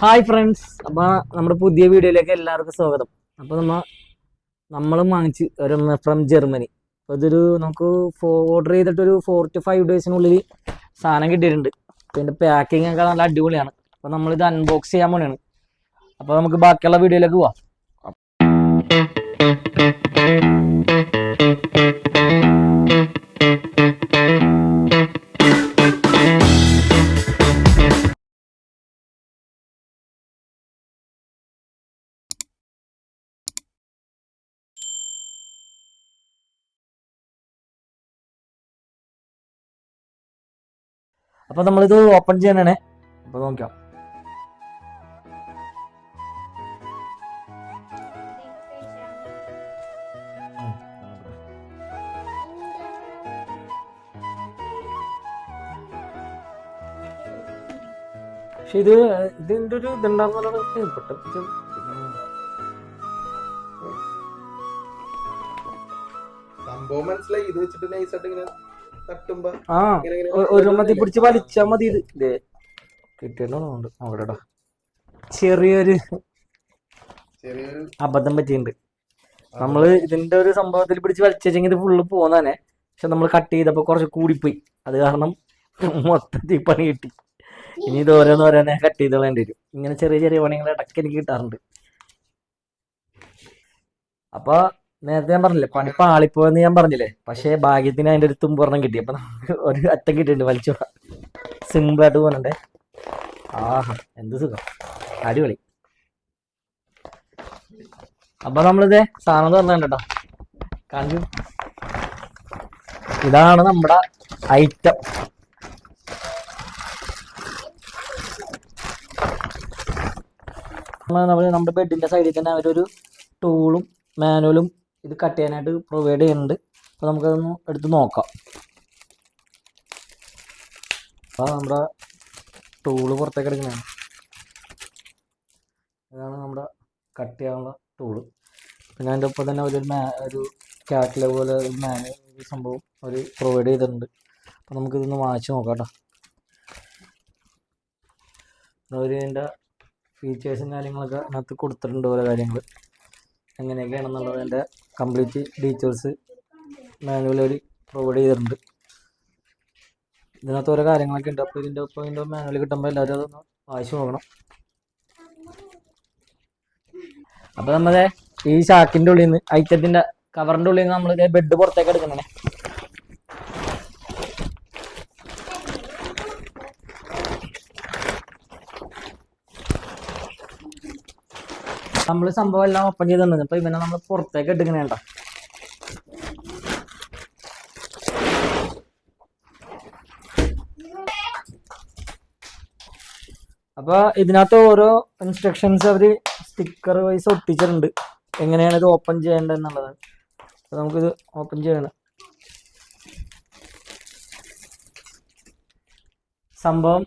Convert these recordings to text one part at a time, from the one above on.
Hi friends അപ്പൊ നമ്മുടെ പുതിയ വീഡിയോയിലേക്ക് എല്ലാവർക്കും സ്വാഗതം. അപ്പൊ നമ്മ നമ്മൾ വാങ്ങിച്ച് ഒരു ഫ്രം ജർമ്മനി അപ്പൊ ഇതൊരു നമുക്ക് ഓർഡർ ചെയ്തിട്ടൊരു ഫോർ ടു ഫൈവ് ഡേയ്സിനുള്ളിൽ സാധനം കിട്ടിയിട്ടുണ്ട്. അപ്പൊ ഇതിന്റെ പാക്കിംഗ് ഒക്കെ നല്ല അടിപൊളിയാണ്. അപ്പൊ നമ്മളിത് അൺബോക്സ് ചെയ്യാൻ പോണെയാണ് അപ്പൊ നമുക്ക് ബാക്കിയുള്ള വീഡിയോയിലേക്ക് പോവാം. അപ്പൊ നമ്മളിത് ഓപ്പൺ ചെയ്യാനാണ്. അപ്പൊ നോക്കാം. പക്ഷെ ഇത് ഇതിന്റെ ഒരു ഇതുണ്ടാകുന്ന സംഭവം മനസ്സിലായി. ഇത് വെച്ചിട്ട് നൈസായിട്ട് ഇങ്ങനെ ആ പിടിച്ച് വലിച്ചാ മതി ഇത്. ചെറിയൊരു ചെറിയൊരു അബദ്ധം പറ്റിയിട്ടുണ്ട്. നമ്മൾ ഇതിന്റെ ഒരു സംഭവത്തിൽ പിടിച്ച് വലിച്ചെങ്കിൽ ഇത് ഫുള്ള് പോന്നാനെ. പക്ഷെ നമ്മൾ കട്ട് ചെയ്തപ്പോ കുറച്ച് കൂടിപ്പോയി. അത് കാരണം മൊത്തത്തിൽ പണി കിട്ടി. ഇനി ഇത് ഓരോന്നോരോന്നെ കട്ട് ചെയ്ത് വേണ്ടി വരും. ഇങ്ങനെ ചെറിയ ചെറിയ പണികൾ ഇടയ്ക്ക് എനിക്ക് കിട്ടാറുണ്ട്. അപ്പൊ നേരത്തെ ഞാൻ പറഞ്ഞില്ലേ പണി പാളിപ്പോയെന്ന് ഞാൻ പറഞ്ഞില്ലേ? പക്ഷേ ഭാഗ്യത്തിന് അതിന്റെ ഒരു തുമ്പൊരെണ്ണം കിട്ടി. അപ്പൊ നമുക്ക് ഒരു അറ്റം കിട്ടിയിട്ടുണ്ട് വലിച്ചു. സിമ്പിളായിട്ട് പോകണേ ആഹാ എന്ത് സുഖം. അടിപൊളി. അപ്പൊ നമ്മളിത് സാധനം തുറന്നിട്ടോ കാണിച്ചു ഇതാണ് നമ്മുടെ ഐറ്റം നമ്മൾ നമ്മുടെ ബെഡിന്റെ സൈഡിൽ തന്നെ അവരൊരു ടൂളും മാനുവലും ഇത് കട്ട് ചെയ്യാനായിട്ട് പ്രൊവൈഡ് ചെയ്യുന്നുണ്ട്. അപ്പോൾ നമുക്കതൊന്ന് എടുത്ത് നോക്കാം. അപ്പോൾ നമ്മുടെ ടൂൾ പുറത്തേക്ക് എടുക്കുന്നതാണ്. ഇതാണ് നമ്മുടെ കട്ട് ചെയ്യാനുള്ള ടൂൾ പിന്നെ അതിന്റെ ഒപ്പം തന്നെ ഒരു മാ ഒരു കാറ്റിലെ പോലെ ഒരു മാന സംഭവം അവർ പ്രൊവൈഡ് ചെയ്തിട്ടുണ്ട്. അപ്പോൾ നമുക്കിതൊന്ന് വാങ്ങിച്ച് നോക്കാം കേട്ടോ. അവർ ഇതിന്റെ ഫീച്ചേഴ്സും കാര്യങ്ങളൊക്കെ അതിനകത്ത് കൊടുത്തിട്ടുണ്ട് ഓരോ കാര്യങ്ങൾ എങ്ങനെയൊക്കെയാണെന്നുള്ളതിന്റെ കംപ്ലീറ്റ് ഡീറ്റെയിൽസ് അവർ പ്രൊവൈഡ് ചെയ്തിട്ടുണ്ട്. ഇതിനകത്ത് ഓരോ കാര്യങ്ങളൊക്കെ ഉണ്ട്. അപ്പോൾ ഇതിന്റെ ഒപ്പം ഇതിന്റെ മാനുവൽ കിട്ടുമ്പോൾ എല്ലാവരും അതൊന്ന് വായിച്ചു നോക്കണം. അപ്പോൾ നമ്മളെ ഈ ഷാക്കിന്റെ ഉള്ളിൽ നിന്ന് ഐറ്റത്തിന്റെ കവറിന്റെ ഉള്ളിൽ നിന്ന് നമ്മൾ ബെഡ് പുറത്തേക്ക് എടുക്കണേ നമ്മൾ സംഭവം എല്ലാം ഓപ്പൺ ചെയ്തിട്ടുണ്ട് അപ്പൊ ഇവനെ നമ്മൾ പുറത്തേക്ക് എടുക്കണേ കേട്ടോ അപ്പൊ ഇതിനകത്ത് ഓരോ ഇൻസ്ട്രക്ഷൻസ് അവർ സ്റ്റിക്കർ വൈസ് ഒട്ടിച്ചിട്ടുണ്ട്. എങ്ങനെയാണ് ഇത് ഓപ്പൺ ചെയ്യേണ്ടത് എന്നുള്ളത് നമുക്കിത് ഓപ്പൺ ചെയ്യണം. സംഭവം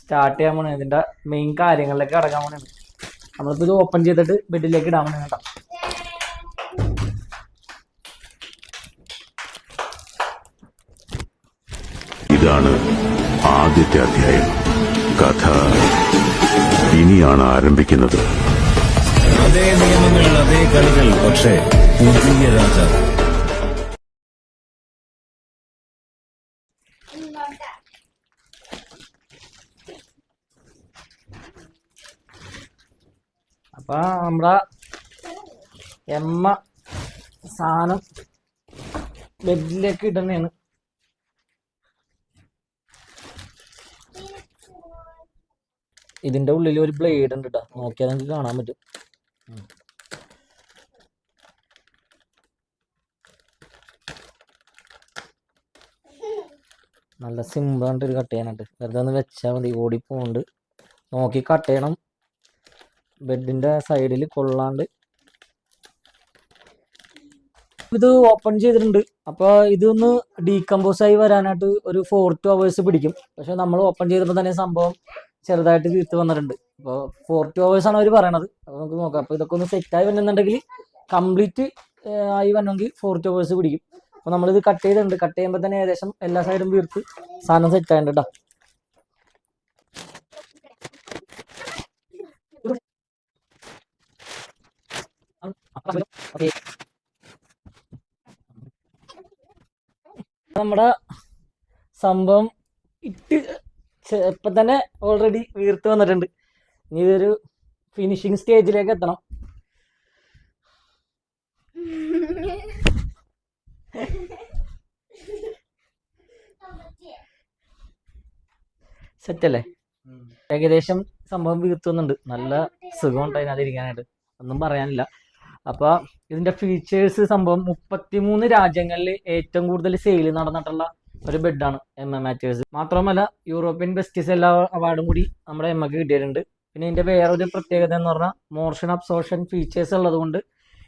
സ്റ്റാർട്ട് ചെയ്യാൻ പോണേ. ഇതിന്റെ മെയിൻ കാര്യങ്ങളിലേക്ക് കടക്കാൻ പോണേ നമ്മളിപ്പോ ഇത് ഓപ്പൺ ചെയ്തിട്ട് ബെഡിലേക്ക് ഇടാൻ വേണ്ടി കേട്ടോ. ഇതാണ് ആദ്യത്തെ അധ്യായം. കഥ ഇനിയാണ് ആരംഭിക്കുന്നത്. അതേ നിയമങ്ങൾ അതേ കളികൾ പക്ഷേ പുതിയ രാജാവ്. അപ്പൊ നമ്മുടെ എമ്മ സാധനം ബെഡിലേക്ക് ഇടുന്നതാണ് ഇതിന്റെ ഉള്ളിൽ ഒരു ബ്ലേഡ് ഉണ്ട് കേട്ടോ നോക്കിയാൽ നിങ്ങൾക്ക് കാണാൻ പറ്റും. നല്ല സിമ്പിൾ ആയിട്ട് ഒരു കട്ട് ചെയ്യാനായിട്ട് വെറുതെ ഒന്ന് വെച്ചാൽ മതി. ഓടി പോകുന്നുണ്ട് നോക്കി കട്ട് ചെയ്യണം. ബെഡിന്റെ സൈഡിൽ കൊള്ളാണ്ട് ഇത് ഓപ്പൺ ചെയ്തിട്ടുണ്ട്. അപ്പോൾ ഇതൊന്ന് ഡീകമ്പോസ് ആയി വരാനായിട്ട് ഒരു ഫോർ ടു അവേഴ്സ് പിടിക്കും. പക്ഷെ നമ്മൾ ഓപ്പൺ ചെയ്തപ്പോൾ തന്നെ സംഭവം ചെറുതായിട്ട് തീർത്ത് വന്നിട്ടുണ്ട്. അപ്പോൾ ഫോർ ടു അവേഴ്സ് ആണ് അവർ പറയണത്. അപ്പോൾ നമുക്ക് നോക്കാം. അപ്പോൾ ഇതൊക്കെ ഒന്ന് സെറ്റായി വന്നിട്ടുണ്ടെങ്കിൽ കംപ്ലീറ്റ് ആയി വന്നെങ്കിൽ ഫോർ ടു അവേഴ്സ് പിടിക്കും. അപ്പോൾ നമ്മളിത് കട്ട് ചെയ്തിട്ടുണ്ട്. കട്ട് ചെയ്യുമ്പോൾ തന്നെ ഏകദേശം എല്ലാ സൈഡും വീർത്ത് സാധനം സെറ്റ് ആയിട്ടുണ്ട് കേട്ടോ നമ്മുടെ സംഭവം ഇട്ട് ഇപ്പൊ തന്നെ ഓൾറെഡി വീർത്ത് വന്നിട്ടുണ്ട്. ഇനി ഇതൊരു ഫിനിഷിങ് സ്റ്റേജിലേക്ക് എത്തണം. സെറ്റ് അല്ലേ? ഏകദേശം സംഭവം വീർത്തുന്നുണ്ട് നല്ല സുഖം ഉണ്ടായിരുന്നു അതിരിക്കാനായിട്ട്. ഒന്നും പറയാനില്ല. അപ്പൊ ഇതിന്റെ ഫീച്ചേഴ്സ് സംഭവം മുപ്പത്തിമൂന്ന് രാജ്യങ്ങളിൽ ഏറ്റവും കൂടുതൽ സെയിൽ നടന്നിട്ടുള്ള ഒരു ബെഡാണ് എം എ മാറ്റേഴ്സ് മാത്രമല്ല യൂറോപ്യൻ ബെസ്റ്റ് എല്ലാ അവാർഡും കൂടി നമ്മുടെ എം എക്ക് കിട്ടിയിട്ടുണ്ട്. പിന്നെ ഇതിന്റെ വേറൊരു പ്രത്യേകത എന്ന് പറഞ്ഞാൽ മോർഷൻ അബ്സോർഷൻ ഫീച്ചേഴ്സ് ഉള്ളത് കൊണ്ട്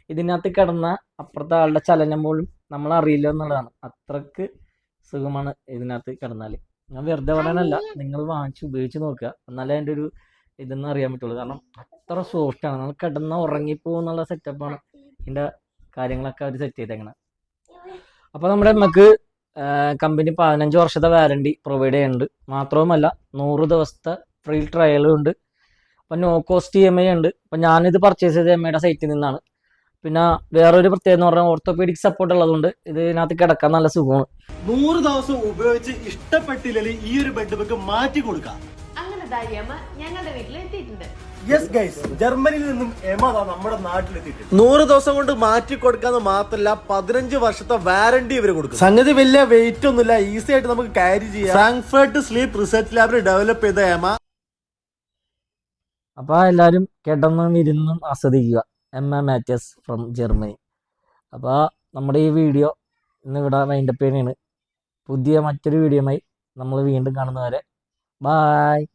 ഇതിനകത്ത് കിടന്ന അപ്പുറത്തെ ആളുടെ ചലനം പോലും നമ്മൾ അറിയില്ല എന്നുള്ളതാണ്. അത്രയ്ക്ക് സുഖമാണ് ഇതിനകത്ത് കിടന്നാൽ ഞാൻ വെറുതെ പറയാനല്ല നിങ്ങൾ വാങ്ങിച്ച് ഉപയോഗിച്ച് നോക്കുക. എന്നാലേ അതിന്റെ ഒരു ഇതെന്ന് അറിയാൻ പറ്റുള്ളൂ. കാരണം അത്ര സോഫ്റ്റ് ആണ്. നമ്മൾ കിടന്ന ഉറങ്ങിപ്പോകുന്നുള്ള സെറ്റപ്പാണ് ഇതിന്റെ കാര്യങ്ങളൊക്കെ അവർ സെറ്റ് ചെയ്തേക്കണം. അപ്പോൾ നമ്മുടെ നമുക്ക് കമ്പനി പതിനഞ്ച് വർഷത്തെ വാരണ്ടി പ്രൊവൈഡ് ചെയ്യുന്നുണ്ട്. മാത്രവുമല്ല നൂറ് ദിവസത്തെ ഫ്രീ ട്രയലും ഉണ്ട്. അപ്പം no cost E M I ഉണ്ട്. അപ്പം ഞാനിത് പർച്ചേസ് ചെയ്ത എം ഐയുടെ സൈറ്റിൽ നിന്നാണ്. പിന്നെ വേറൊരു പ്രത്യേകത എന്ന് പറഞ്ഞാൽ ഓർത്തോപീഡിക് സപ്പോർട്ട് ഉള്ളതുകൊണ്ട് ഇത് ഇതിനകത്ത് കിടക്കാൻ നല്ല സുഖമാണ്. നൂറ് ദിവസം ഉപയോഗിച്ച് ഇഷ്ടപ്പെട്ടില്ലെങ്കിൽ ഈ ഒരു ബെഡ് ബുക്ക് മാറ്റി കൊടുക്കാം. ഞങ്ങളുടെ വീട്ടിൽ എത്തിയിട്ടുണ്ട്. യെസ് ഗൈസ് ജർമ്മനിയിൽ നിന്നും നമ്മുടെ നാട്ടിലെത്തിയിട്ടുണ്ട്. നൂറ് ദിവസം കൊണ്ട് മാറ്റി കൊടുക്കാന്ന് മാത്രല്ല പതിനഞ്ച് വർഷത്തെ വാറണ്ടി ഇവർ കൊടുക്കും സംഗതി വലിയ വെയിറ്റ് ഒന്നുമില്ല. ഈസി ആയിട്ട് നമുക്ക് ക്യാരി ചെയ്യാം. ഫ്രാങ്ക്ഫർട്ട് സ്ലീപ്പ് റിസർച്ച് ലാബിൽ ഡെവലപ്പ് ചെയ്ത എമ അപ്പൊ എല്ലാരും കിടന്നും ഇരുന്നും ആസ്വദിക്കുക. Emma mattress from Germany അപ്പൊ നമ്മുടെ ഈ വീഡിയോ ഇന്ന് ഇവിടെ വൈൻഡപ്പ് ചെയ്യുന്നതാണ്. പുതിയ മറ്റൊരു വീഡിയോയുമായി നമ്മൾ വീണ്ടും കാണുന്നവരെ ബായ്